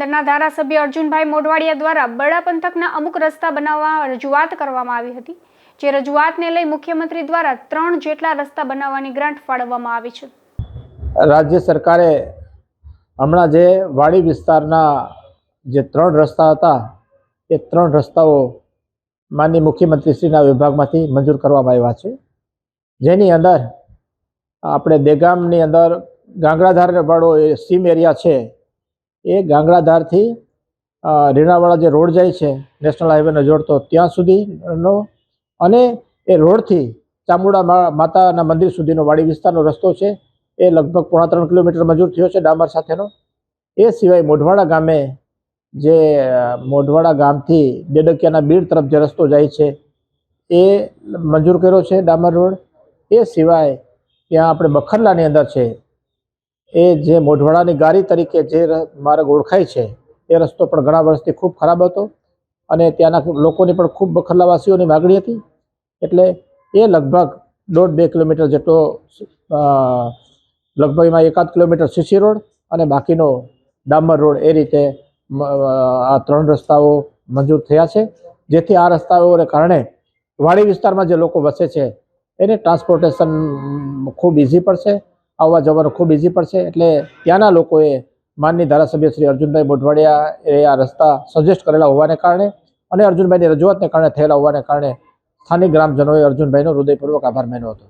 પોરબંદરના ધારાસભ્ય અર્જુનભાઈ મોઢવાડિયા દ્વારા બરડા પંથકના અમુક રસ્તા બનાવવા રજૂઆત કરવામાં આવી હતી, જે રજૂઆતને લઈ મુખ્યમંત્રી દ્વારા ત્રણ જેટલા રસ્તા બનાવવાની ગ્રાન્ટ ફાળવવામાં આવી છે. રાજ્ય સરકારે હમણાં જે વાડી વિસ્તારના જે ત્રણ રસ્તા હતા, એ ત્રણ રસ્તાઓ માનનીય મુખ્યમંત્રીશ્રીના વિભાગમાંથી મંજૂર કરવામાં આવ્યા છે. જેની અંદર આપણે દેગામની અંદર ગાંગડાધાર વાળો એ સીમ એરિયા છે એ ગાંગડાધારથી રીણાવાળા જે રોડ જાય છે, નેશનલ હાઈવેને જોડતો, ત્યાં સુધીનો અને એ રોડથી ચામુંડા માતાના મંદિર સુધીનો વાડી વિસ્તારનો રસ્તો છે. એ લગભગ પોણા ત્રણ કિલોમીટર મંજૂર થયો છે ડામર સાથેનો. એ સિવાય મોઢવાડા ગામે જે મોઢવાડા ગામથી ડેડકિયાના બીડ તરફ જે રસ્તો જાય છે, એ મંજૂર કર્યો છે ડામર રોડ. એ સિવાય ત્યાં આપણે બખરલાની અંદર છે એ જે મોઢવાડાની ગારી તરીકે જે માર્ગ ઓળખાય છે, એ રસ્તો પણ ઘણા વર્ષથી ખૂબ ખરાબ હતો અને ત્યાંના લોકોની પણ ખૂબ બખરલાવાસીઓની માગણી હતી. એટલે એ લગભગ દોઢ બે કિલોમીટર જેટલો લગભગ એમાં એકાદ કિલોમીટર સીસી રોડ અને બાકીનો ડામર રોડ એ રીતે આ ત્રણ રસ્તાઓ મંજૂર થયા છે. જેથી આ રસ્તાઓને કારણે વાડી વિસ્તારમાં જે લોકો વસે છે, એને ટ્રાન્સપોર્ટેશન ખૂબ ઇઝી પડશે. આવવા જવાનું ખૂબ ઇઝી પડશે. એટલે ત્યાંના લોકોએ માનની ધારાસભ્ય શ્રી અર્જુનભાઈ મોઢવાડિયા એ આ રસ્તા સજેસ્ટ કરેલા હોવાને કારણે અને અર્જુનભાઈની રજૂઆતને કારણે થયેલા હોવાને કારણે સ્થાનિક ગ્રામજનોએ અર્જુનભાઈનો હૃદયપૂર્વક આભાર માન્યો હતો.